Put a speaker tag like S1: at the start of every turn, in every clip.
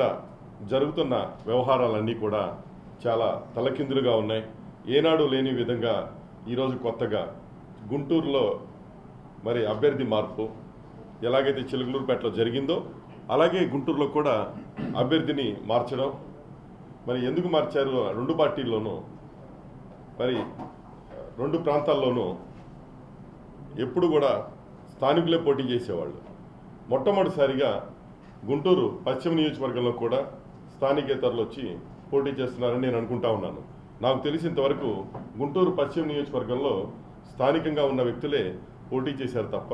S1: ఇక్కడ జరుగుతున్న వ్యవహారాలన్నీ కూడా చాలా తలకిందులుగా ఉన్నాయి. ఏనాడు లేని విధంగా ఈరోజు కొత్తగా గుంటూరులో మరి అభ్యర్థి మార్పు ఎలాగైతే చిలుకలూరుపేటలో జరిగిందో అలాగే గుంటూరులో కూడా అభ్యర్థిని మార్చడం. మరి ఎందుకు మార్చారు? రెండు పార్టీల్లోనూ మరి రెండు ప్రాంతాల్లోనూ ఎప్పుడు కూడా స్థానికులే పోటీ చేసేవాళ్ళు. మొట్టమొదటిసారిగా గుంటూరు పశ్చిమ నియోజకవర్గంలో కూడా స్థానికేతరులు వచ్చి పోటీ చేస్తున్నారని నేను అనుకుంటా ఉన్నాను. నాకు తెలిసినంతవరకు గుంటూరు పశ్చిమ నియోజకవర్గంలో స్థానికంగా ఉన్న వ్యక్తులే పోటీ చేశారు తప్ప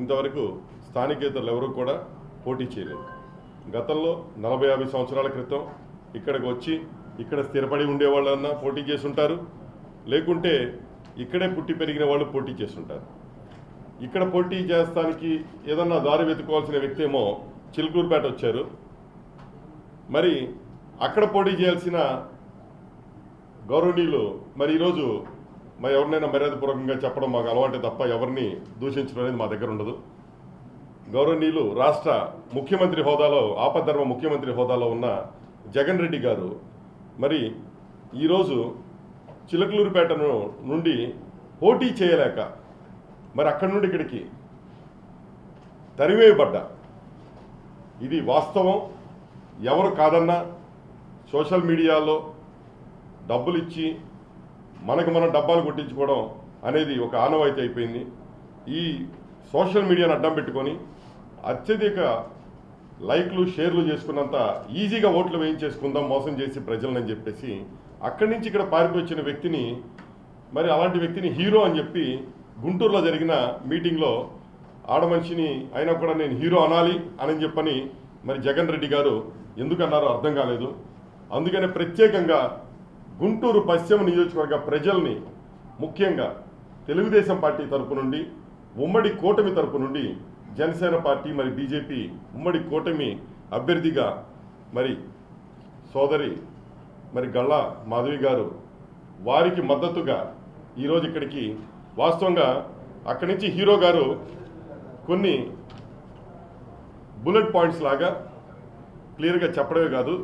S1: ఇంతవరకు స్థానికేతరులు ఎవరు కూడా పోటీ చేయలేదు. గతంలో నలభై యాభై సంవత్సరాల క్రితం ఇక్కడికి వచ్చి ఇక్కడ స్థిరపడి ఉండేవాళ్ళన్నా పోటీ చేసి ఉంటారు లేకుంటే ఇక్కడే పుట్టి పెరిగిన వాళ్ళు పోటీ చేస్తుంటారు. ఇక్కడ పోటీ చేస్తానికి ఏదన్నా దారి వెతుకోవాల్సిన వ్యక్తి ఏమో చిలుకూరుపేట వచ్చారు. మరి అక్కడ పోటీ చేయాల్సిన గౌరవనీయులు మరి ఈరోజు మరి ఎవరినైనా మర్యాదపూర్వకంగా చెప్పడం మాకు అలవాటే తప్ప ఎవరిని దూషించడం అనేది మా దగ్గర ఉండదు. గౌరవనీయులు రాష్ట్ర ముఖ్యమంత్రి హోదాలో ఆపద్ధర్మ ముఖ్యమంత్రి హోదాలో ఉన్న జగన్ రెడ్డి గారు మరి ఈరోజు చిలకలూరుపేటను నుండి పోటీ చేయలేక మరి అక్కడి నుండి ఇక్కడికి తరివేయబడ్డా ఇది వాస్తవం. ఎవరు కాదన్నా సోషల్ మీడియాలో డబ్బులు ఇచ్చి మనకు మనం డబ్బాలు కొట్టించుకోవడం అనేది ఒక ఆనవాయితీ అయిపోయింది. ఈ సోషల్ మీడియాను అడ్డం పెట్టుకొని అత్యధిక లైక్లు షేర్లు చేసుకున్నంత ఈజీగా ఓట్లు వేయించేసుకుందాం మోసం చేసి ప్రజలని చెప్పేసి అక్కడి నుంచి ఇక్కడ పారిపోయిన వచ్చిన వ్యక్తిని మరి అలాంటి వ్యక్తిని హీరో అని చెప్పి గుంటూరులో జరిగిన మీటింగ్లో ఆడమనిషిని అయినా కూడా నేను హీరో అనాలి అని చెప్పని మరి జగన్ రెడ్డి గారు ఎందుకన్నారో అర్థం కాలేదు. అందుకనే ప్రత్యేకంగా గుంటూరు పశ్చిమ నియోజకవర్గ ప్రజల్ని ముఖ్యంగా తెలుగుదేశం పార్టీ తరపు నుండి ఉమ్మడి కూటమి తరపు నుండి జనసేన పార్టీ మరి బీజేపీ ఉమ్మడి కూటమి అభ్యర్థిగా మరి సోదరి మరి గళ్ళ మాధవి గారు వారికి మద్దతుగా ఈరోజు ఇక్కడికి వాస్తవంగా అక్కడి నుంచి హీరో గారు కొన్ని బుల్లెట్ పాయింట్స్ లాగా క్లియర్గా చెప్పడమే కాదు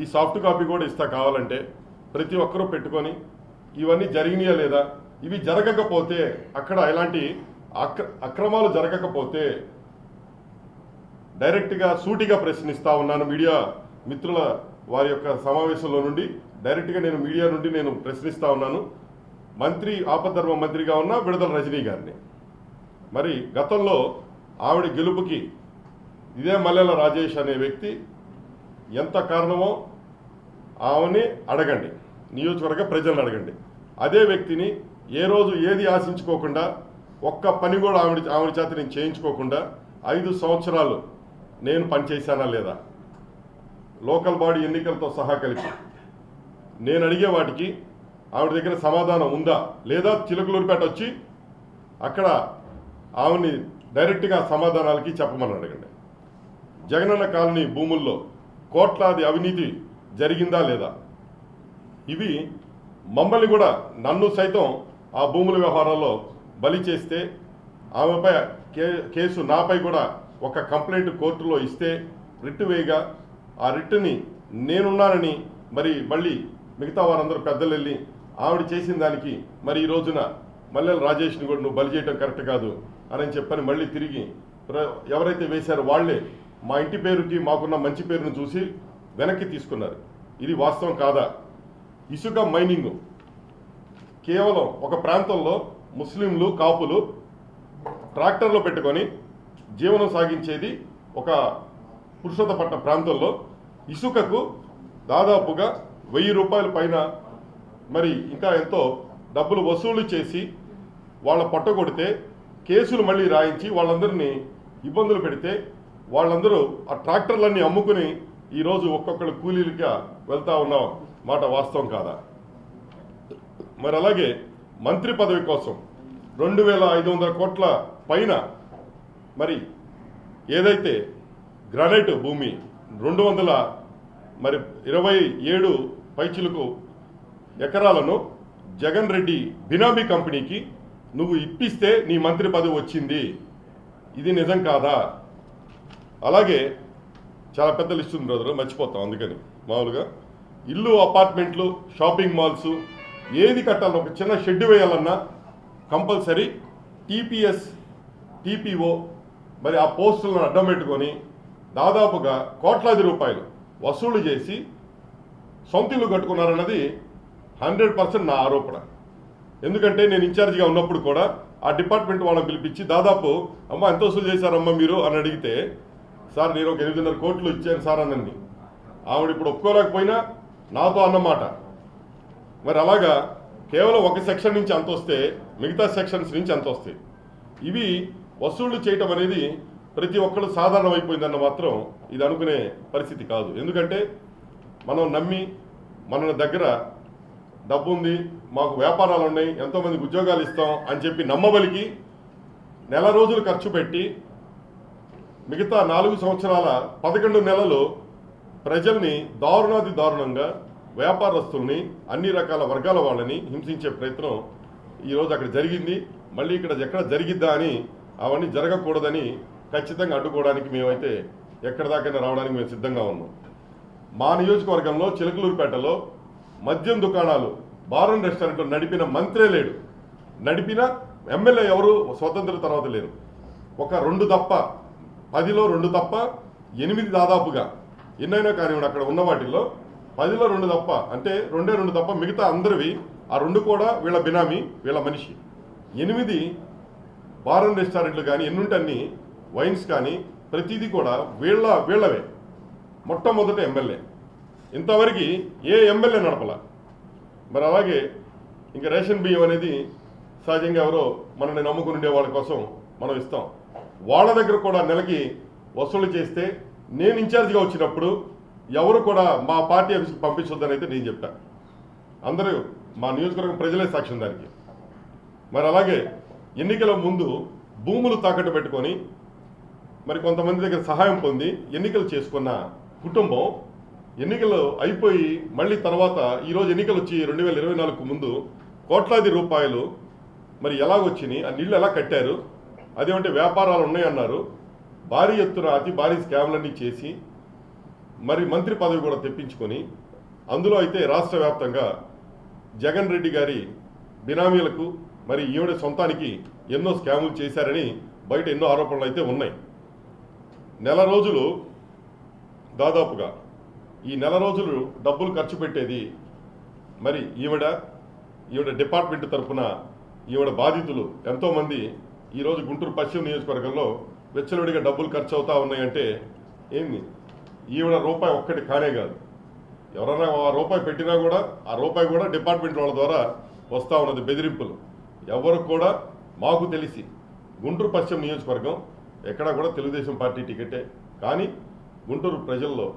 S1: ఈ సాఫ్ట్ కాపీ కూడా ఇస్తా కావాలంటే ప్రతి ఒక్కరూ పెట్టుకొని ఇవన్నీ జరిగినాయా లేదా ఇవి జరగకపోతే అక్కడ ఎలాంటి అక్ర అక్రమాలు జరగకపోతే డైరెక్ట్గా సూటిగా ప్రశ్నిస్తా ఉన్నాను మీడియా మిత్రుల వారి యొక్క సమావేశంలో నుండి. డైరెక్ట్గా నేను మీడియా నుండి నేను ప్రశ్నిస్తా ఉన్నాను. మంత్రి ఆపద్ధర్మ మంత్రిగా ఉన్న విడుదల రజనీ గారిని. మరి గతంలో ఆవిడ గెలుపుకి ఇదే మల్లెల రాజేష్ అనే వ్యక్తి ఎంత కారణమో ఆమెని అడగండి. నియోజకవర్గ ప్రజలను అడగండి. అదే వ్యక్తిని ఏ రోజు ఏది ఆశించుకోకుండా ఒక్క పని కూడా ఆవిడ ఆవిడ చేత నేను చేయించుకోకుండా ఐదు సంవత్సరాలు నేను పనిచేశానా లేదా? లోకల్ బాడీ ఎన్నికలతో సహా కలిపి నేను అడిగే వాటికి ఆవిడ దగ్గర సమాధానం ఉందా? లేదా చిలకలూరిపేట వచ్చి అక్కడ ఆమెని డైరెక్ట్గా సమాధానాలకి చెప్పమని అడగండి. జగనన్న కాలనీ భూముల్లో కోట్లాది అవినీతి జరిగిందా లేదా? ఇవి మమ్మల్ని కూడా నన్ను సైతం ఆ భూముల వ్యవహారాల్లో బలి చేస్తే ఆమెపై కే కేసు నాపై కూడా ఒక కంప్లైంట్ కోర్టులో ఇస్తే రిట్ వేయగా ఆ రిట్టుని నేనున్నానని మరి మళ్ళీ మిగతా వారందరూ పెద్దలు వెళ్ళి ఆవిడ చేసిన దానికి మరి ఈ రోజున మల్లెల రాజేష్ని కూడా నువ్వు బలి చేయడం కరెక్ట్ కాదు. అని చెప్పని మళ్ళీ తిరిగి ఎవరైతే వేశారో వాళ్ళే మా ఇంటి పేరుకి మాకున్న మంచి పేరును చూసి వెనక్కి తీసుకున్నారు. ఇది వాస్తవం కాదా? ఇసుక మైనింగ్. కేవలం ఒక ప్రాంతంలో ముస్లింలు కాపులు ట్రాక్టర్లో పెట్టుకొని జీవనం సాగించేది ఒక పురుషోత్తపట్నం ప్రాంతంలో. ఇసుకకు దాదాపుగా వెయ్యి రూపాయల పైన మరి ఇంకా ఎంతో డబ్బులు వసూలు చేసి వాళ్ళ పట్టకొడితే కేసులు మళ్ళీ రాయించి వాళ్ళందరినీ ఇబ్బందులు పెడితే వాళ్ళందరూ ఆ ట్రాక్టర్లన్నీ అమ్ముకుని ఈరోజు ఒక్కొక్కరు కూలీలుగా వెళ్తా ఉన్న. మాట వాస్తవం కాదా? మరి అలాగే మంత్రి పదవి కోసం రెండు వేల ఐదు వందల కోట్ల పైన మరి ఏదైతే గ్రానైట్ భూమి రెండు వందల మరి ఇరవై ఏడు పైచులకు ఎకరాలను జగన్ రెడ్డి బినామీ కంపెనీకి నువ్వు ఇప్పిస్తే నీ మంత్రి పదవి వచ్చింది. ఇది నిజం కాదా? అలాగే చాలా పెద్ద లిస్ట్ ఉంది బ్రదర్ మర్చిపోతాం అందుకని. మామూలుగా ఇల్లు అపార్ట్మెంట్లు షాపింగ్ మాల్స్ ఏది కట్టాలన్నా ఒక చిన్న షెడ్ వేయాలన్నా కంపల్సరీ టీపీఎస్ టీపీఓ మరి ఆ పోస్టులను అడ్డం పెట్టుకొని దాదాపుగా కోట్లాది రూపాయలు వసూలు చేసి సొంత ఇల్లు కట్టుకున్నారన్నది హండ్రెడ్ పర్సెంట్ నా ఆరోపణ. ఎందుకంటే నేను ఇన్ఛార్జిగా ఉన్నప్పుడు కూడా ఆ డిపార్ట్మెంట్ వాళ్ళని పిలిపించి దాదాపు అమ్మ ఎంత వసూలు చేశారమ్మా మీరు? అని అడిగితే సార్ నేను ఒక ఎనిమిదిన్నర కోట్లు ఇచ్చాను సార్ అనండి ఆవిడ ఇప్పుడు ఒప్పుకోలేకపోయినా నాతో అన్నమాట. మరి అలాగా కేవలం ఒక సెక్షన్ నుంచి అంత వస్తే మిగతా సెక్షన్స్ నుంచి అంత వస్తాయి ఇవి వసూళ్ళు చేయటం అనేది ప్రతి ఒక్కరు సాధారణమైపోయిందన్న మాత్రం ఇది అనుకునే పరిస్థితి కాదు. ఎందుకంటే మనం నమ్మి మన దగ్గర డబ్బు ఉంది మాకు వ్యాపారాలు ఉన్నాయి ఎంతోమందికి ఉద్యోగాలు ఇస్తాం అని చెప్పి నమ్మబలికి నెల రోజులు ఖర్చు పెట్టి మిగతా నాలుగు సంవత్సరాల పదకొండు నెలలు ప్రజల్ని దారుణాది దారుణంగా వ్యాపారస్తుల్ని అన్ని రకాల వర్గాల వాళ్ళని హింసించే ప్రయత్నం ఈరోజు అక్కడ జరిగింది. మళ్ళీ ఇక్కడ ఎక్కడ జరిగిద్దా అని అవన్నీ జరగకూడదని ఖచ్చితంగా అడ్డుకోవడానికి మేమైతే ఎక్కడ దాకైనా రావడానికి మేము సిద్ధంగా ఉన్నాం. మా నియోజకవర్గంలో చిలకలూరుపేటలో మద్యం దుకాణాలు బార్ అండ్ రెస్టారెంట్లు నడిపిన మంత్రే లేడు. నడిపిన ఎమ్మెల్యే ఎవరు? స్వతంత్ర తర్వాత లేరు. ఒక రెండు తప్ప పదిలో రెండు తప్ప ఎనిమిది దాదాపుగా ఎన్నైనా కానివ్వండి అక్కడ ఉన్న వాటిల్లో పదిలో రెండు తప్ప అంటే రెండే రెండు తప్ప మిగతా అందరివి ఆ రెండు కూడా వీళ్ళ బినామీ వీళ్ళ మనిషి. ఎనిమిది బార్ అండ్ రెస్టారెంట్లు కానీ ఎన్నుంటన్ని వైన్స్ కానీ ప్రతిదీ కూడా వీళ్ళ వీళ్ళవే. మొట్టమొదట ఎమ్మెల్యే. ఇంతవరకు ఏ ఎమ్మెల్యే నడపల? మరి అలాగే ఇంకా రేషన్ బియ్యం అనేది సహజంగా ఎవరో మనల్ని నమ్ముకుని ఉండే వాళ్ళ కోసం మనం ఇస్తాం. వాళ్ళ దగ్గర కూడా నెలకి వసూలు చేస్తే నేను ఇన్ఛార్జిగా వచ్చినప్పుడు ఎవరు కూడా మా పార్టీ ఆఫీస్కి పంపించొద్దని అయితే నేను చెప్పాను అందరూ మా నియోజకవర్గం ప్రజలే సాక్ష్యం దానికి. మరి అలాగే ఎన్నికల ముందు భూములు తాకట్టు పెట్టుకొని మరి కొంతమంది దగ్గర సహాయం పొంది ఎన్నికలు చేసుకున్న కుటుంబం ఎన్నికలు అయిపోయి మళ్ళీ తర్వాత ఈరోజు ఎన్నికలు వచ్చి రెండు వేల ఇరవై నాలుగుకు ముందు కోట్లాది రూపాయలు మరి ఎలాగొచ్చినాయి? ఆ నీళ్ళు ఎలా కట్టారు? అదేమంటే వ్యాపారాలు ఉన్నాయన్నారు. భారీ ఎత్తున అతి భారీ స్కామ్లన్నీ చేసి మరి మంత్రి పదవి కూడా తెప్పించుకొని అందులో అయితే రాష్ట్ర వ్యాప్తంగా జగన్ రెడ్డి గారి బినామీలకు మరి ఈవిడ సొంతానికి ఎన్నో స్కాములు చేశారని బయట ఎన్నో ఆరోపణలు అయితే ఉన్నాయి. నెల రోజులు దాదాపుగా ఈ నెల రోజులు డబ్బులు ఖర్చు పెట్టేది మరి ఈవిడ ఈవిడ డిపార్ట్మెంట్ తరఫున ఈవిడ బాధితులు ఎంతోమంది ఈరోజు గుంటూరు పశ్చిమ నియోజకవర్గంలో వెచ్చలవిడిగా డబ్బులు ఖర్చు అవుతా ఉన్నాయంటే ఏంది? ఈవిడ రూపాయి ఒక్కటి కానే కాదు. ఎవరైనా ఆ రూపాయి పెట్టినా కూడా ఆ రూపాయి కూడా డిపార్ట్మెంట్ వాళ్ళ ద్వారా వస్తూ ఉన్నది బెదిరింపులు. ఎవరు కూడా మాకు తెలిసి గుంటూరు పశ్చిమ నియోజకవర్గం ఎక్కడా కూడా తెలుగుదేశం పార్టీ టికెటే. కానీ గుంటూరు ప్రజల్లో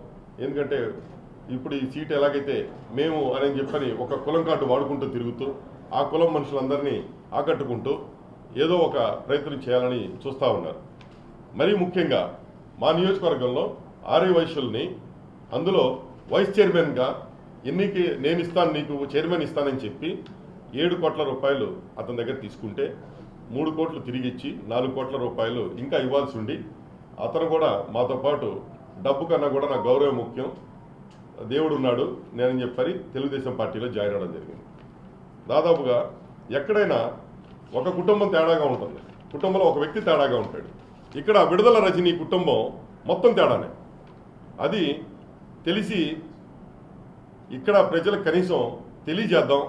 S1: ఎందుకంటే ఇప్పుడు ఈ సీట్ ఎలాగైతే మేము అని చెప్పని ఒక కులం కార్డు వాడుకుంటూ తిరుగుతూ ఆ కులం మనుషులందరినీ ఆకట్టుకుంటూ ఏదో ఒక ప్రయత్నం చేయాలని చూస్తూ ఉన్నారు. మరీ ముఖ్యంగా మా నియోజకవర్గంలో ఆర్య వైశ్యుల్ని అందులో వైస్ చైర్మన్గా ఎన్నికి నేను ఇస్తాను నీకు చైర్మన్ ఇస్తానని చెప్పి ఏడు కోట్ల రూపాయలు అతని దగ్గర తీసుకుంటే మూడు కోట్లు తిరిగి ఇచ్చి నాలుగు కోట్ల రూపాయలు ఇంకా ఇవ్వాల్సి ఉండి అతను కూడా మాతో పాటు డబ్బు కన్నా కూడా నాకు గౌరవం ముఖ్యం. దేవుడు ఉన్నాడు నేనని చెప్పని తెలుగుదేశం పార్టీలో జాయిన్ అవడం జరిగింది. దాదాపుగా ఎక్కడైనా ఒక కుటుంబం తేడాగా ఉంటుంది. కుటుంబంలో ఒక వ్యక్తి తేడాగా ఉంటాడు. ఇక్కడ విడుదల రజనీ కుటుంబం మొత్తం తేడానే. అది తెలిసి ఇక్కడ ప్రజలకు కనీసం తెలియజేద్దాం.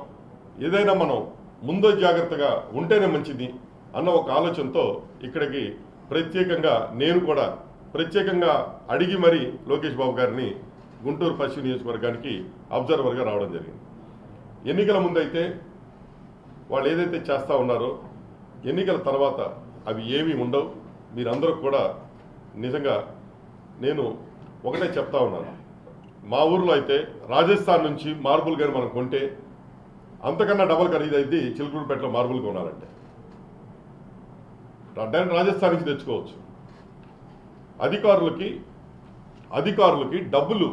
S1: ఏదైనా మనం ముందో జాగ్రత్తగా ఉంటేనే మంచిది అన్న ఒక ఆలోచనతో ఇక్కడికి ప్రత్యేకంగా నేను కూడా ప్రత్యేకంగా అడిగి మరీ లోకేష్ బాబు గారిని గుంటూరు పశ్చిమ నియోజకవర్గానికి అబ్జర్వర్గా రావడం జరిగింది. ఎన్నికల ముందైతే వాళ్ళు ఏదైతే చేస్తూ ఉన్నారో ఎన్నికల తర్వాత అవి ఏమీ ఉండవు. మీరందరూ కూడా నిజంగా నేను ఒకటే చెప్తా ఉన్నాను. మా ఊర్లో అయితే రాజస్థాన్ నుంచి మార్బుల్ కానీ మనం కొంటే అంతకన్నా డబల్ ఖరీదైంది చిలుకూరుపేటలో మార్బుల్ కొనాలంటే. రాజస్థాన్ నుంచి తెచ్చుకోవచ్చు. అధికారులకి అధికారులకి డబ్బులు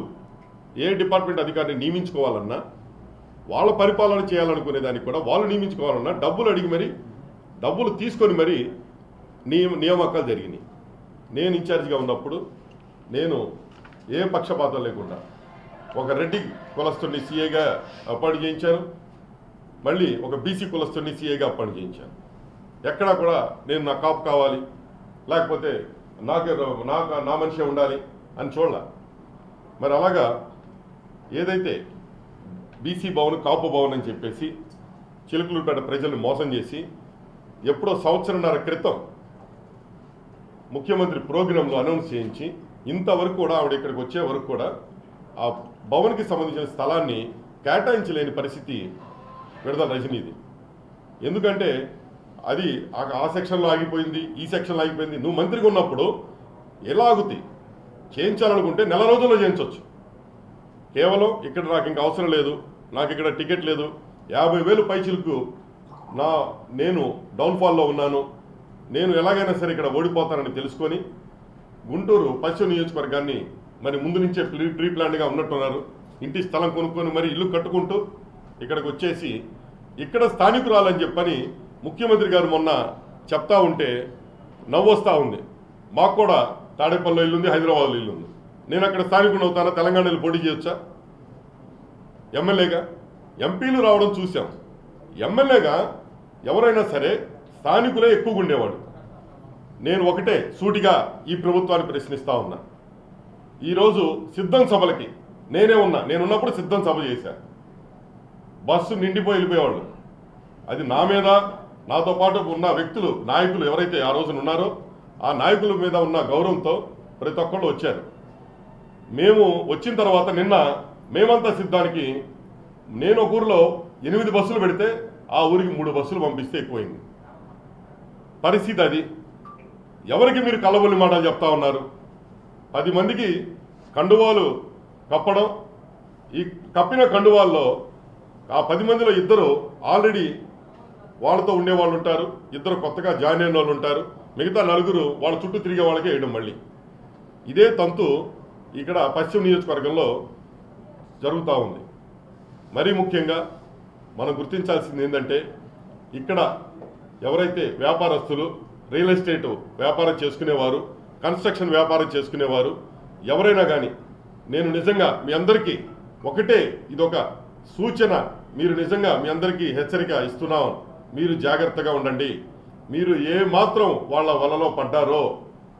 S1: ఏ డిపార్ట్మెంట్ అధికారిని నియమించుకోవాలన్నా వాళ్ళ పరిపాలన చేయాలనుకునే దానికి కూడా వాళ్ళు నియమించుకోవాలన్నా డబ్బులు అడిగి మరి డబ్బులు తీసుకొని మరి నియమ నియామకాలు జరిగినాయి. నేను ఇన్ఛార్జిగా ఉన్నప్పుడు నేను ఏ పక్షపాతం లేకుండా ఒక రెడ్డి కులస్తుని సీఏగా అపాయింట్ చేయించాను. మళ్ళీ ఒక బీసీ కులస్తుని సీఏగా అపాయింట్ చేయించాను. ఎక్కడా కూడా నేను నా కాపు కావాలి లేకపోతే నాకు నాకు నా మనిషే ఉండాలి అని చూడాల. మరి అలాగా ఏదైతే బీసీ భవన్ కాపు భవన్ అని చెప్పేసి చిలుకలూరుపేట ప్రజల్ని మోసం చేసి ఎప్పుడో సంవత్సరంన్నర క్రితం ముఖ్యమంత్రి ప్రోగ్రాంలో అనౌన్స్ చేయించి ఇంతవరకు కూడా ఆవిడ ఇక్కడికి వచ్చే వరకు కూడా ఆ భవన్కి సంబంధించిన స్థలాన్ని కేటాయించలేని పరిస్థితి విడుదల రజనీది. ఎందుకంటే అది ఆ- ఆ సెక్షన్లో ఆగిపోయింది ఈ సెక్షన్లో ఆగిపోయింది. నువ్వు మంత్రిగా ఉన్నప్పుడు ఎలా ఆగుతాయి చేయించాలనుకుంటే నెల రోజుల్లో చేయించవచ్చు కేవలం ఇక్కడ నాకు ఇంకా అవసరం లేదు నాకు ఇక్కడ టికెట్ లేదు యాభై వేలు పైచిలకు నా నేను డౌన్ఫాల్లో ఉన్నాను. నేను ఎలాగైనా సరే ఇక్కడ ఓడిపోతానని తెలుసుకొని గుంటూరు పశ్చిమ నియోజకవర్గాన్ని మరి ముందు నుంచే ప్రీ ప్రీ ఉన్నట్టున్నారు. ఇంటి స్థలం కొనుక్కొని మరి ఇల్లు కట్టుకుంటూ ఇక్కడికి వచ్చేసి ఇక్కడ స్థానికురాలని చెప్పని ముఖ్యమంత్రి గారు మొన్న చెప్తా ఉంటే నవ్వొస్తా ఉంది. మాకు కూడా తాడేపల్లిలో ఇల్లుంది హైదరాబాద్లో ఇల్లుంది. నేను అక్కడ స్థానికుడు అవుతానా? తెలంగాణలో పోటీ చేయొచ్చా? ఎమ్మెల్యేగా? ఎంపీలు రావడం చూసాం ఎమ్మెల్యేగా ఎవరైనా సరే స్థానికులే ఎక్కువగా ఉండేవాడు నేను ఒకటే సూటిగా ఈ ప్రభుత్వాన్ని ప్రశ్నిస్తా ఉన్నా. ఈరోజు సిద్ధం సభలకి నేనే ఉన్నా. నేనున్నప్పుడు సిద్ధం సభ చేశా. బస్సు నిండిపోయి వెళ్ళిపోయేవాళ్ళు. అది నా మీద నాతో పాటు ఉన్న వ్యక్తులు నాయకులు ఎవరైతే ఆ రోజున ఉన్నారో ఆ నాయకుల మీద ఉన్న గౌరవంతో ప్రతి ఒక్కళ్ళు వచ్చారు. మేము వచ్చిన తర్వాత నిన్న మేమంతా సిద్ధానికి నేను ఒక ఊరిలో ఎనిమిది బస్సులు పెడితే ఆ ఊరికి మూడు బస్సులు పంపిస్తే ఎక్కువైంది. పరిస్థితి అది. ఎవరికి మీరు కలబొల్లి మాటలు చెప్తా ఉన్నారు? పది మందికి కండువాలు కప్పడం ఈ కప్పిన కండువాల్లో ఆ పది మందిలో ఇద్దరు ఆల్రెడీ వాళ్ళతో ఉండేవాళ్ళు ఉంటారు ఇద్దరు కొత్తగా జాయిన్ అయిన వాళ్ళు ఉంటారు మిగతా నలుగురు వాళ్ళ చుట్టూ తిరిగే వాళ్ళకే వేయడం మళ్ళీ. ఇదే తంతు ఇక్కడ పశ్చిమ నియోజకవర్గంలో జరుగుతూ ఉంది. మరీ ముఖ్యంగా మనం గుర్తించాల్సింది ఏంటంటే ఇక్కడ ఎవరైతే వ్యాపారస్తులు రియల్ ఎస్టేట్ వ్యాపారం చేసుకునేవారు కన్స్ట్రక్షన్ వ్యాపారం చేసుకునేవారు ఎవరైనా కానీ నేను నిజంగా మీ అందరికీ ఒకటే ఇదొక సూచన మీరు నిజంగా మీ అందరికీ హెచ్చరిక ఇస్తున్నాం మీరు జాగ్రత్తగా ఉండండి. మీరు ఏ మాత్రం వాళ్ళ వలలో పడ్డారో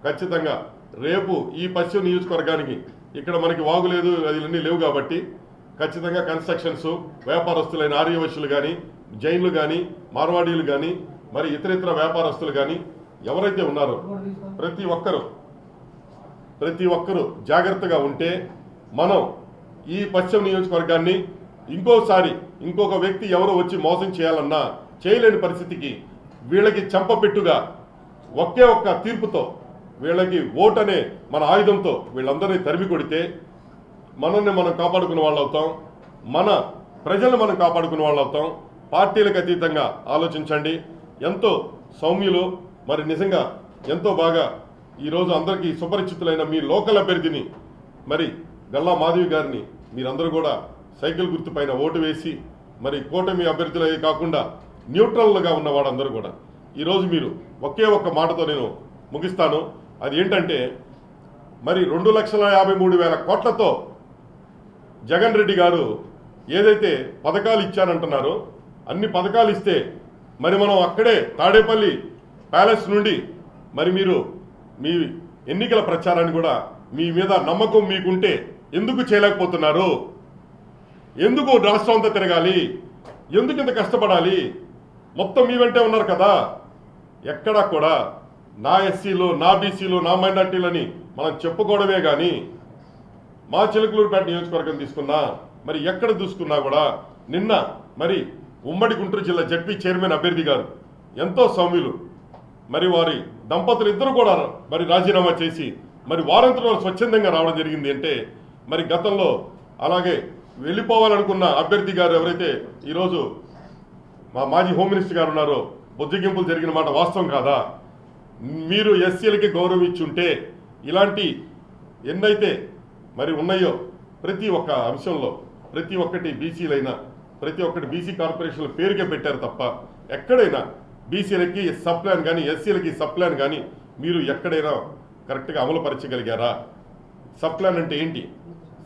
S1: ఖచ్చితంగా రేపు ఈ పశ్చిమ నియోజకవర్గానికి ఇక్కడ మనకి వాగులేదు అది లేవు కాబట్టి ఖచ్చితంగా కన్స్ట్రక్షన్స్ వ్యాపారస్తులైన ఆర్యవశ్యులు కానీ జైన్లు కానీ మార్వాడీలు కానీ మరి ఇతర ఇతర వ్యాపారస్తులు కానీ ఎవరైతే ఉన్నారో ప్రతి ఒక్కరూ ప్రతి ఒక్కరూ జాగ్రత్తగా ఉంటే మనం ఈ పశ్చిమ నియోజకవర్గాన్ని ఇంకోసారి ఇంకొక వ్యక్తి ఎవరు వచ్చి మోసం చేయాలన్నా చేయలేని పరిస్థితికి వీళ్ళకి చంపపెట్టుగా ఒకే ఒక్క తీర్పుతో వీళ్ళకి ఓట్ అనే మన ఆయుధంతో వీళ్ళందరినీ తరిమి కొడితే మనల్ని మనం కాపాడుకునే వాళ్ళు అవుతాం. మన ప్రజల్ని మనం కాపాడుకునే వాళ్ళు అవుతాం. పార్టీలకు అతీతంగా ఆలోచించండి. ఎంతో సౌమ్యులు మరి నిజంగా ఎంతో బాగా ఈరోజు అందరికీ సుపరిచితులైన మీ లోకల్ అభ్యర్థిని మరి గల్లా మాధవి గారిని మీరందరూ కూడా సైకిల్ గుర్తుపైన ఓటు వేసి మరి కూటమి అభ్యర్థులే కాకుండా న్యూట్రల్గా ఉన్న వాడందరూ కూడా ఈరోజు మీరు ఒకే ఒక్క మాటతో నేను ముగిస్తాను. అది ఏంటంటే మరి రెండు లక్షల యాభై మూడు వేల కోట్లతో జగన్ రెడ్డి గారు ఏదైతే పథకాలు ఇచ్చానంటున్నారో అన్ని పథకాలు ఇస్తే మరి మనం అక్కడే తాడేపల్లి ప్యాలెస్ నుండి మరి మీరు మీ ఎన్నికల ప్రచారాన్ని కూడా మీ మీద నమ్మకం మీకుంటే ఎందుకు చేయలేకపోతున్నారు? ఎందుకు రాష్ట్రం అంతా తిరగాలి? ఎందుకు ఇంత కష్టపడాలి? మొత్తం మీ వెంటే ఉన్నారు కదా. ఎక్కడా కూడా నా ఎస్సీలు నా బీసీలు నా మైనార్టీలని మనం చెప్పుకోవడమే కానీ మా చిలకలూరుపేట నియోజకవర్గం తీసుకున్నా మరి ఎక్కడ చూసుకున్నా కూడా నిన్న మరి ఉమ్మడి గుంటూరు జిల్లా జడ్పీ చైర్మన్ అభ్యర్థి గారు ఎంతో సౌమ్యులు. మరి వారి దంపతులు ఇద్దరు కూడా మరి రాజీనామా చేసి మరి వారంతలో స్వచ్ఛందంగా రావడం జరిగింది అంటే మరి గతంలో అలాగే వెళ్ళిపోవాలనుకున్న అభ్యర్థి గారు ఎవరైతే ఈరోజు మా మాజీ హోమ్ మినిస్టర్ గారు ఉన్నారో. బుద్ధిగింపులు జరిగిన మాట వాస్తవం కాదా? మీరు ఎస్సీలకి గౌరవం ఇచ్చుంటే ఇలాంటి ఎన్నైతే మరి ఉన్నాయో ప్రతి ఒక్క అంశంలో ప్రతి ఒక్కటి బీసీలైనా ప్రతి ఒక్కటి బీసీ కార్పొరేషన్ల పేరుకే పెట్టారు తప్ప ఎక్కడైనా బీసీలకి సబ్ ప్లాన్ కానీ ఎస్సీలకి సబ్ ప్లాన్ కానీ మీరు ఎక్కడైనా కరెక్ట్గా అమలుపరచగలిగారా? సబ్ ప్లాన్ అంటే ఏంటి?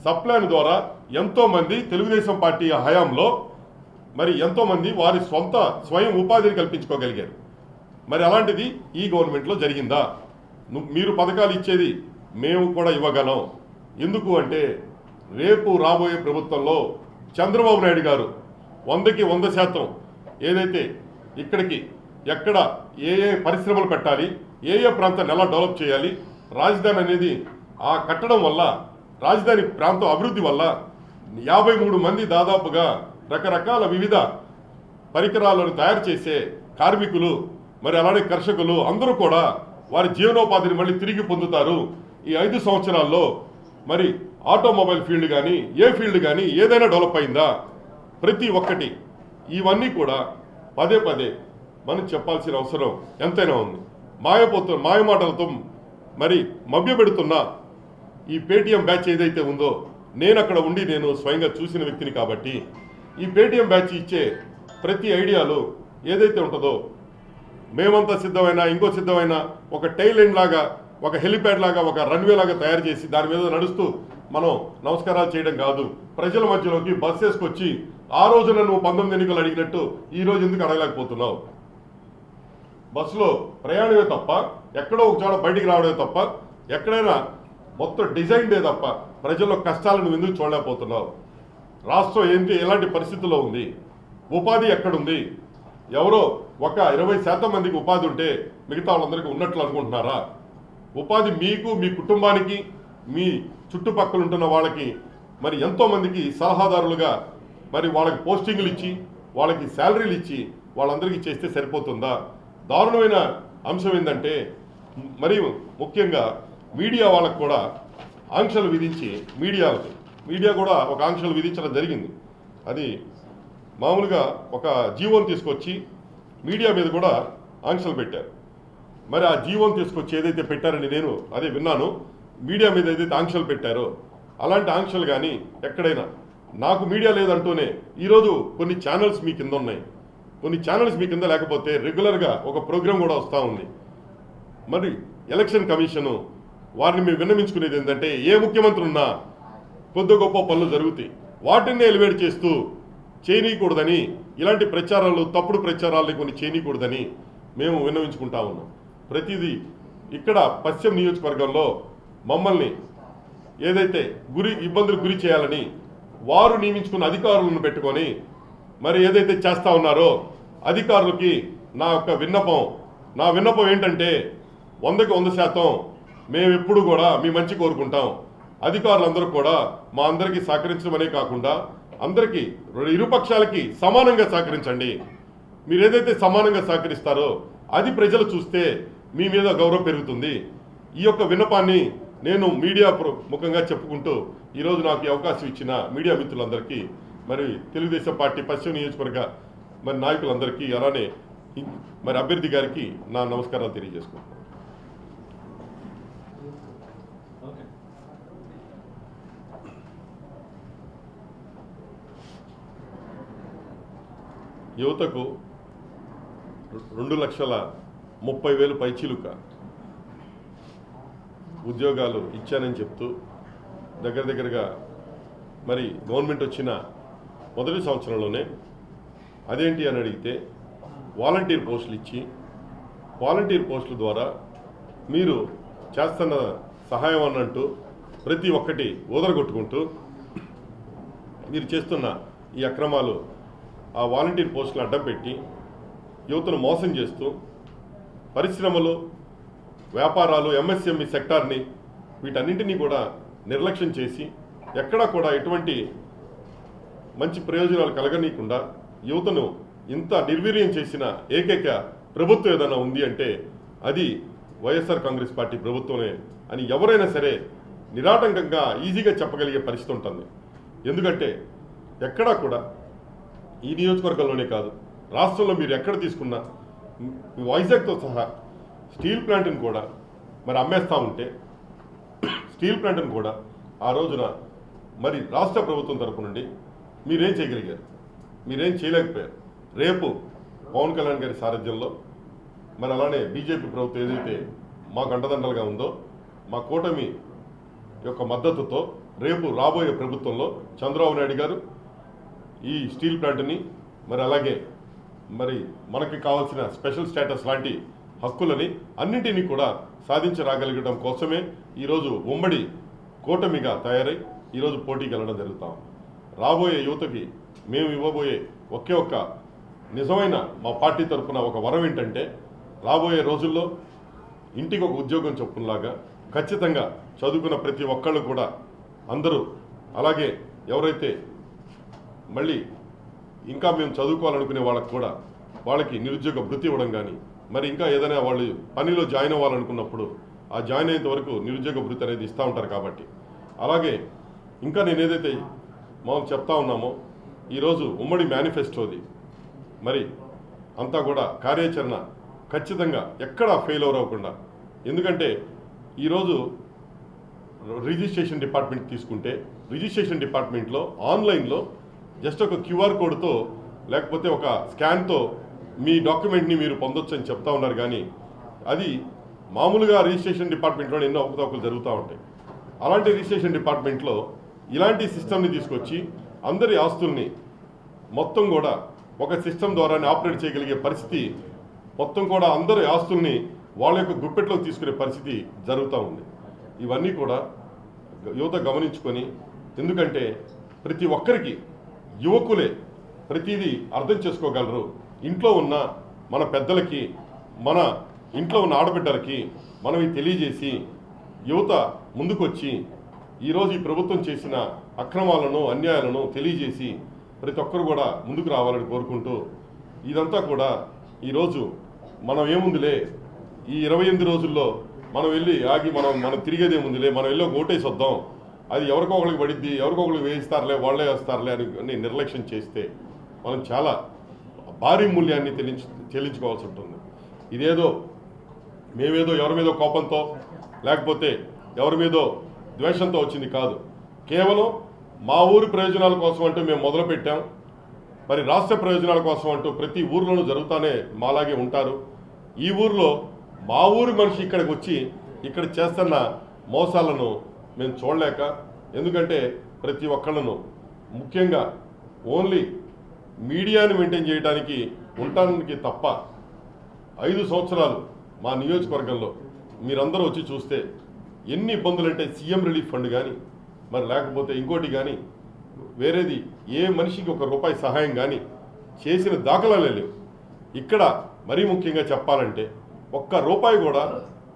S1: సబ్ ప్లాన్ ద్వారా ఎంతోమంది తెలుగుదేశం పార్టీ హయాంలో మరి ఎంతోమంది వారి సొంత స్వయం ఉపాధిని కల్పించుకోగలిగారు. మరి అలాంటిది ఈ గవర్నమెంట్లో జరిగిందా? మీరు పథకాలు ఇచ్చేది మేము కూడా ఇవ్వగలం. ఎందుకు అంటే రేపు రాబోయే ప్రభుత్వంలో చంద్రబాబు నాయుడు గారు వందకి వంద శాతం ఏదైతే ఇక్కడికి ఎక్కడ ఏ ఏ పరిశ్రమలు పెట్టాలి ఏ ఏ ప్రాంతాన్ని ఎలా డెవలప్ చేయాలి రాజధాని అనేది ఆ కట్టడం వల్ల రాజధాని ప్రాంతం అభివృద్ధి వల్ల యాభై మూడు మంది దాదాపుగా రకరకాల వివిధ పరికరాలను తయారు చేసే కార్మికులు మరి అలానే కర్షకులు అందరూ కూడా వారి జీవనోపాధిని మళ్ళీ తిరిగి పొందుతారు. ఈ ఐదు సంవత్సరాల్లో మరి ఆటోమొబైల్ ఫీల్డ్ కానీ ఏ ఫీల్డ్ కానీ ఏదైనా డెవలప్ అయిందా? ప్రతి ఒక్కటి. ఇవన్నీ కూడా పదే పదే మనం చెప్పాల్సిన అవసరం ఎంతైనా ఉంది. మాయపోతు మాయమాటలతో మరి మభ్యపెడుతున్న ఈ పేటీఎం బ్యాచ్ ఏదైతే ఉందో నేను అక్కడ ఉండి నేను స్వయంగా చూసిన వ్యక్తిని కాబట్టి ఈ పేటీఎం బ్యాచ్ ఇచ్చే ప్రతి ఐడియాలు ఏదైతే ఉంటుందో మేమంతా సిద్ధమైనా ఇంకో సిద్ధమైనా ఒక టైల్ ఎండ్ లాగా ఒక హెలిప్యాడ్ లాగా ఒక రన్వే లాగా తయారు చేసి దాని మీద నడుస్తూ మనం నమస్కారాలు చేయడం కాదు. ప్రజల మధ్యలోకి బస్ వేసుకొచ్చి ఆ రోజున నువ్వు పంతొమ్మిది ఎన్నికలు అడిగినట్టు ఈ రోజు ఎందుకు అడగలేకపోతున్నావు? బస్సులో ప్రయాణమే తప్ప ఎక్కడో ఒక చోట బయటికి రావడమే తప్ప ఎక్కడైనా మొత్తం డిజైన్డే తప్ప ప్రజల్లో కష్టాలను నువ్వు ఎందుకు చూడలేకపోతున్నావు? రాష్ట్రం ఏంటి? ఎలాంటి పరిస్థితుల్లో ఉంది? ఉపాధి ఎక్కడుంది? ఎవరో ఒక ఇరవై శాతం మందికి ఉపాధి ఉంటే మిగతా వాళ్ళందరికీ ఉన్నట్లు అనుకుంటున్నారా? ఉపాధి మీకు మీ కుటుంబానికి మీ చుట్టుపక్కల ఉంటున్న వాళ్ళకి మరి ఎంతోమందికి సలహాదారులుగా మరి వాళ్ళకి పోస్టింగ్లు ఇచ్చి వాళ్ళకి శాలరీలు ఇచ్చి వాళ్ళందరికీ చేస్తే సరిపోతుందా? దారుణమైన అంశం ఏంటంటే మరి ముఖ్యంగా మీడియా వాళ్ళకు కూడా ఆంక్షలు విధించి మీడియాలకు మీడియా కూడా ఒక ఆంక్షలు విధించడం జరిగింది. అది మామూలుగా ఒక జీవోని తీసుకొచ్చి మీడియా మీద కూడా ఆంక్షలు పెట్టారు. మరి ఆ జీవోని తీసుకొచ్చి ఏదైతే పెట్టారని నేను అదే విన్నాను మీడియా మీద ఏదైతే ఆంక్షలు పెట్టారో అలాంటి ఆంక్షలు కానీ ఎక్కడైనా నాకు మీడియా లేదంటూనే ఈరోజు కొన్ని ఛానల్స్ మీ కింద ఉన్నాయి. కొన్ని ఛానల్స్ మీ కింద లేకపోతే రెగ్యులర్గా ఒక ప్రోగ్రాం కూడా వస్తూ ఉంది. మరి ఎలక్షన్ కమిషను వారిని మేము విన్నమించుకునేది ఏంటంటే ఏ ముఖ్యమంత్రి ఉన్నా కొద్ది గొప్ప పనులు జరుగుతాయి. వాటిని ఎలివేట్ చేస్తూ చేయనీయకూడదని ఇలాంటి ప్రచారాలు తప్పుడు ప్రచారాలని కొన్ని చేయనీయకూడదని మేము విన్నవించుకుంటా ఉన్నాం. ప్రతిదీ ఇక్కడ పశ్చిమ నియోజకవర్గంలో మమ్మల్ని ఏదైతే గురి ఇబ్బందులకు గురి చేయాలని వారు నియమించుకున్న అధికారులను పెట్టుకొని మరి ఏదైతే చేస్తా ఉన్నారో అధికారులకి నా యొక్క విన్నపం నా విన్నపం ఏంటంటే వందకి వంద శాతం మేము ఎప్పుడు కూడా మీ మంచి కోరుకుంటాం. అధికారులందరూ కూడా మా అందరికీ సహకరించడమనే కాకుండా అందరికీ ఇరుపక్షాలకి సమానంగా సహకరించండి. మీరు ఏదైతే సమానంగా సహకరిస్తారో అది ప్రజలు చూస్తే మీ మీద గౌరవం పెరుగుతుంది. ఈ యొక్క విన్నపాన్ని నేను మీడియా ప్ర- ముఖంగా చెప్పుకుంటూ ఈరోజు నాకు అవకాశం ఇచ్చిన మీడియా మిత్రులందరికీ మరి తెలుగుదేశం పార్టీ పశ్చిమ నియోజకవర్గ మరి నాయకులందరికీ అలానే మరి అభ్యర్థి గారికి నా నమస్కారాలు తెలియజేసుకుంటున్నాను. యువతకు రెండు లక్షల ముప్పై వేలు పైచిలుక ఉద్యోగాలు ఇచ్చానని చెప్తూ దగ్గర దగ్గరగా మరి గవర్నమెంట్ వచ్చిన మొదటి సంవత్సరంలోనే అదేంటి అని అడిగితే వాలంటీర్ పోస్టులు ఇచ్చి వాలంటీర్ పోస్టుల ద్వారా మీరు చేస్తున్న సహాయం అన్నట్టు ప్రతి ఒక్కటి ఊదరగొట్టుకుంటూ మీరు చేస్తున్న ఈ అక్రమాలు ఆ వాలంటీర్ పోస్టులు అడ్డం పెట్టి యువతను మోసం చేస్తూ పరిశ్రమలు వ్యాపారాలు ఎంఎస్ఎంఈ సెక్టార్ని వీటన్నింటినీ కూడా నిర్లక్ష్యం చేసి ఎక్కడా కూడా ఎటువంటి మంచి ప్రయోజనాలు కలగనీయకుండా యువతను ఇంత నిర్వీర్యం చేసిన ఏకైక ప్రభుత్వం ఏదైనా ఉంది అంటే అది వైఎస్ఆర్ కాంగ్రెస్ పార్టీ ప్రభుత్వమే అని ఎవరైనా సరే నిరాటంకంగా ఈజీగా చెప్పగలిగే పరిస్థితి ఉంటుంది. ఎందుకంటే ఎక్కడా కూడా ఈ నియోజకవర్గంలోనే కాదు రాష్ట్రంలో మీరు ఎక్కడ తీసుకున్నా మీ వైజాగ్తో సహా స్టీల్ ప్లాంట్ని కూడా మరి అమ్మేస్తా ఉంటే స్టీల్ ప్లాంట్ని కూడా ఆ రోజున మరి రాష్ట్ర ప్రభుత్వం తరపు నుండి మీరేం చేయగలిగారు? మీరేం చేయలేకపోయారు? రేపు పవన్ కళ్యాణ్ గారి సారథ్యంలో మరి అలానే బీజేపీ ప్రభుత్వం ఏదైతే మాకు అండదండలుగా ఉందో మా కూటమి యొక్క మద్దతుతో రేపు రాబోయే ప్రభుత్వంలో చంద్రబాబు నాయుడు గారు ఈ స్టీల్ ప్లాంట్ని మరి అలాగే మరి మనకి కావాల్సిన స్పెషల్ స్టేటస్ లాంటి హక్కులని అన్నింటినీ కూడా సాధించరాగలగడం కోసమే ఈరోజు ఉమ్మడి కూటమిగా తయారై ఈరోజు పోటీకి వెళ్ళడం జరుగుతాం రాబోయే యువతకి మేము ఇవ్వబోయే ఒకే ఒక్క నిజమైన మా పార్టీ తరఫున ఒక వరం ఏంటంటే రాబోయే రోజుల్లో ఇంటికి ఒక ఉద్యోగం చొప్పునలాగా ఖచ్చితంగా చదువుకున్న ప్రతి ఒక్కళ్ళు కూడా అందరూ అలాగే ఎవరైతే మళ్ళీ ఇంకా మేము చదువుకోవాలనుకునే వాళ్ళకు కూడా వాళ్ళకి నిరుద్యోగ భృతి ఇవ్వడం కానీ మరి ఇంకా ఏదైనా వాళ్ళు పనిలో జాయిన్ అవ్వాలనుకున్నప్పుడు ఆ జాయిన్ అయ్యేంత వరకు నిరుద్యోగ భృతి అనేది ఇస్తూ ఉంటారు కాబట్టి. అలాగే ఇంకా నేను ఏదైతే మామూలు చెప్తా ఉన్నామో ఈరోజు ఉమ్మడి మేనిఫెస్టోది. మరి అంతా కూడా కార్యాచరణ ఖచ్చితంగా ఎక్కడా ఫెయిల్ అవ్వకుండా. ఎందుకంటే ఈరోజు రిజిస్ట్రేషన్ డిపార్ట్మెంట్ తీసుకుంటే రిజిస్ట్రేషన్ డిపార్ట్మెంట్లో ఆన్లైన్లో జస్ట్ ఒక క్యూఆర్ కోడ్తో లేకపోతే ఒక స్కాన్తో మీ డాక్యుమెంట్ని మీరు పొందొచ్చు అని చెప్తా ఉన్నారు కానీ అది మామూలుగా రిజిస్ట్రేషన్ డిపార్ట్మెంట్లో ఎన్నో అవకతవకలు జరుగుతూ ఉంటాయి. అలాంటి రిజిస్ట్రేషన్ డిపార్ట్మెంట్లో ఇలాంటి సిస్టమ్ని తీసుకొచ్చి అందరి ఆస్తుల్ని మొత్తం కూడా ఒక సిస్టమ్ ద్వారానే ఆపరేట్ చేయగలిగే పరిస్థితి మొత్తం కూడా అందరి ఆస్తుల్ని వాళ్ళ యొక్క గుప్పెట్లోకి తీసుకునే పరిస్థితి జరుగుతూ ఉంది. ఇవన్నీ కూడా యువత గమనించుకొని ఎందుకంటే ప్రతి ఒక్కరికి యువకులే ప్రతిదీ అర్థం చేసుకోగలరు. ఇంట్లో ఉన్న మన పెద్దలకి మన ఇంట్లో ఉన్న ఆడబిడ్డలకి మనం తెలియజేసి యువత ముందుకొచ్చి ఈరోజు ఈ ప్రభుత్వం చేసిన అక్రమాలను అన్యాయాలను తెలియజేసి ప్రతి ఒక్కరు కూడా ముందుకు రావాలని కోరుకుంటూ ఇదంతా కూడా ఈరోజు మనం ఏముందిలే? ఈ ఇరవై ఎనిమిది రోజుల్లో మనం వెళ్ళి ఆగి మనం మనం తిరిగేదేముందిలే మనం వెళ్ళి ఒక ఓటేసి వద్దాం. అది ఎవరికో ఒకరికి పడిద్ది ఎవరికో ఒకరికి వేయిస్తారులే వాళ్ళే వేస్తారులే అని నిర్లక్ష్యం చేస్తే మనం చాలా భారీ మూల్యాన్ని చెల్లించు చెల్లించుకోవాల్సి ఉంటుంది. ఇదేదో మేమేదో ఎవరి మీదో కోపంతో లేకపోతే ఎవరి మీదో ద్వేషంతో వచ్చింది కాదు. కేవలం మా ఊరి ప్రయోజనాల కోసం అంటూ మేము మొదలుపెట్టాం. మరి రాష్ట్ర ప్రయోజనాల కోసం అంటూ ప్రతి ఊర్లోనూ జరుగుతానే మాలాగే ఉంటారు. ఈ ఊర్లో మా ఊరి మనిషి ఇక్కడికి వచ్చి ఇక్కడ చేస్తున్న మోసాలను మేము చూడలేక ఎందుకంటే ప్రతి ఒక్కళ్ళను. ముఖ్యంగా ఓన్లీ మీడియాని మెయింటైన్ చేయడానికి ఉండటానికి తప్ప ఐదు సంవత్సరాలు మా నియోజకవర్గంలో మీరందరూ వచ్చి చూస్తే ఎన్ని ఇబ్బందులు అంటే సీఎం రిలీఫ్ ఫండ్ కానీ మరి లేకపోతే ఇంకోటి కానీ వేరేది ఏ మనిషికి ఒక రూపాయి సహాయం కానీ చేసిన దాఖలాలే లేవు. ఇక్కడ మరీ ముఖ్యంగా చెప్పాలంటే ఒక్క రూపాయి కూడా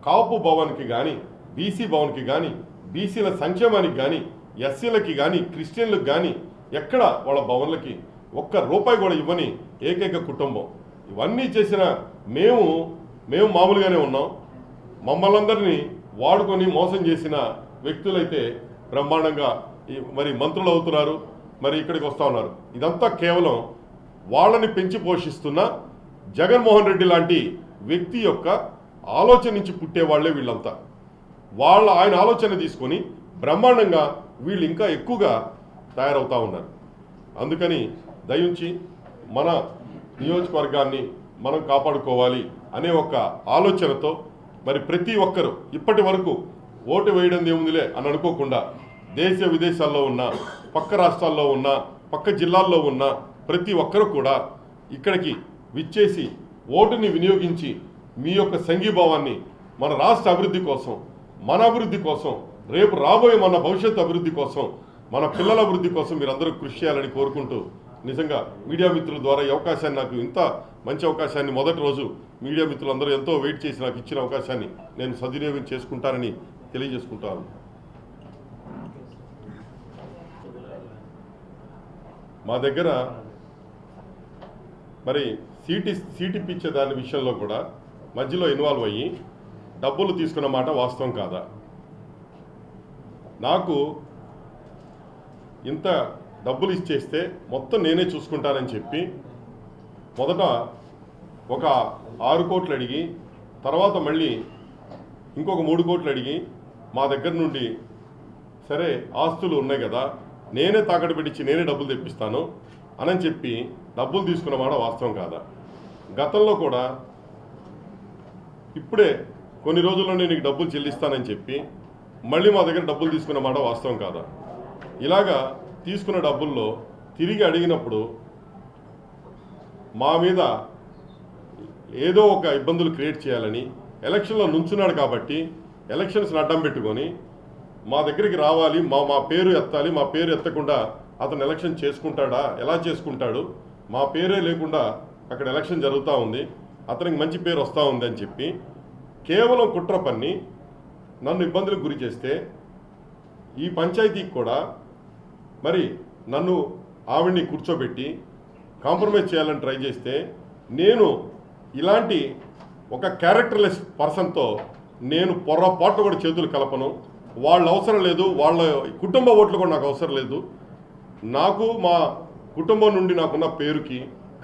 S1: కాపు భవన్కి కానీ బీసీ భవన్కి కానీ బీసీల సంక్షేమానికి కానీ ఎస్సీలకి కానీ క్రిస్టియన్లకు కానీ ఎక్కడ వాళ్ళ భవన్లకి ఒక్క రూపాయి కూడా ఇవ్వని ఏకైక కుటుంబం. ఇవన్నీ చేసిన మేము మేము మామూలుగానే ఉన్నాం. మమ్మల్ని అందరినీ వాడుకొని మోసం చేసిన వ్యక్తులైతే బ్రహ్మాండంగా మరి మంత్రులు అవుతున్నారు మరి ఇక్కడికి వస్తూ ఉన్నారు. ఇదంతా కేవలం వాళ్ళని పెంచి పోషిస్తున్న జగన్మోహన్ రెడ్డి లాంటి వ్యక్తి యొక్క ఆలోచన నుంచి పుట్టే వాళ్ళే వీళ్ళంతా. వాళ్ళ ఆయన ఆలోచన తీసుకొని బ్రహ్మాండంగా వీళ్ళు ఇంకా ఎక్కువగా తయారవుతూ ఉన్నారు. అందుకని దయించి మన నియోజకవర్గాన్ని మనం కాపాడుకోవాలి అనే ఒక ఆలోచనతో మరి ప్రతి ఒక్కరు ఇప్పటి వరకు ఓటు వేయడం ఏముందిలే అని అనుకోకుండా దేశ విదేశాల్లో ఉన్న పక్క రాష్ట్రాల్లో ఉన్న పక్క జిల్లాల్లో ఉన్న ప్రతి ఒక్కరు కూడా ఇక్కడికి విచ్చేసి ఓటుని వినియోగించి మీ యొక్క సంఘీభావాన్ని మన రాష్ట్ర అభివృద్ధి కోసం మన అభివృద్ధి కోసం రేపు రాబోయే మన భవిష్యత్తు అభివృద్ధి కోసం మన పిల్లల అభివృద్ధి కోసం మీరందరూ కృషి చేయాలని కోరుకుంటూ నిజంగా మీడియా మిత్రుల ద్వారా ఈ అవకాశాన్ని నాకు ఇంత మంచి అవకాశాన్ని మొదటి రోజు మీడియా మిత్రులందరూ ఎంతో వెయిట్ చేసి నాకు ఇచ్చిన అవకాశాన్ని నేను సద్వినియోగం చేసుకుంటానని తెలియజేసుకుంటాను. మా దగ్గర మరి సీటి సీటిప్పించే దాని విషయంలో కూడా మధ్యలో ఇన్వాల్వ్ అయ్యి డబ్బులు తీసుకున్న మాట వాస్తవం కాదా? నాకు ఇంత డబ్బులు ఇచ్చేస్తే మొత్తం నేనే చూసుకుంటానని చెప్పి మొదట ఒక ఆరు కోట్లు అడిగి తర్వాత మళ్ళీ ఇంకొక మూడు కోట్లు అడిగి మా దగ్గర నుండి సరే ఆస్తులు ఉన్నాయి కదా నేనే తాకట్టు పెట్టించి నేనే డబ్బులు తెప్పిస్తాను అని చెప్పి డబ్బులు తీసుకున్న మాట వాస్తవం కాదా? గతంలో కూడా ఇప్పుడే కొన్ని రోజుల్లో నేను నీకు డబ్బులు చెల్లిస్తానని చెప్పి మళ్ళీ మా దగ్గర డబ్బులు తీసుకున్న మాట వాస్తవం కాదా? ఇలాగా తీసుకున్న డబ్బుల్లో తిరిగి అడిగినప్పుడు మా మీద ఏదో ఒక ఇబ్బందులు క్రియేట్ చేయాలని ఎలక్షన్లో నుంచున్నాడు కాబట్టి ఎలక్షన్స్ అడ్డం పెట్టుకొని మా దగ్గరికి రావాలి మా మా పేరు ఎత్తాలి మా పేరు ఎత్తకుండా అతను ఎలక్షన్ చేసుకుంటాడా ఎలా చేసుకుంటాడు మా పేరే లేకుండా అక్కడ ఎలక్షన్ జరుగుతూ ఉంది అతనికి మంచి పేరు వస్తూ ఉంది అని చెప్పి కేవలం కుట్ర పన్ని నన్ను ఇబ్బందులకు గురి చేస్తే ఈ పంచాయతీకి కూడా మరి నన్ను ఆవిడ్ని కూర్చోబెట్టి కాంప్రమైజ్ చేయాలని ట్రై చేస్తే నేను ఇలాంటి ఒక క్యారెక్టర్లెస్ పర్సన్తో నేను పొర్రపాటు కూడా చేతులు కలపను. వాళ్ళ అవసరం లేదు వాళ్ళ కుటుంబ ఓట్లు కూడా నాకు అవసరం లేదు. నాకు మా కుటుంబం నుండి నాకున్న పేరుకి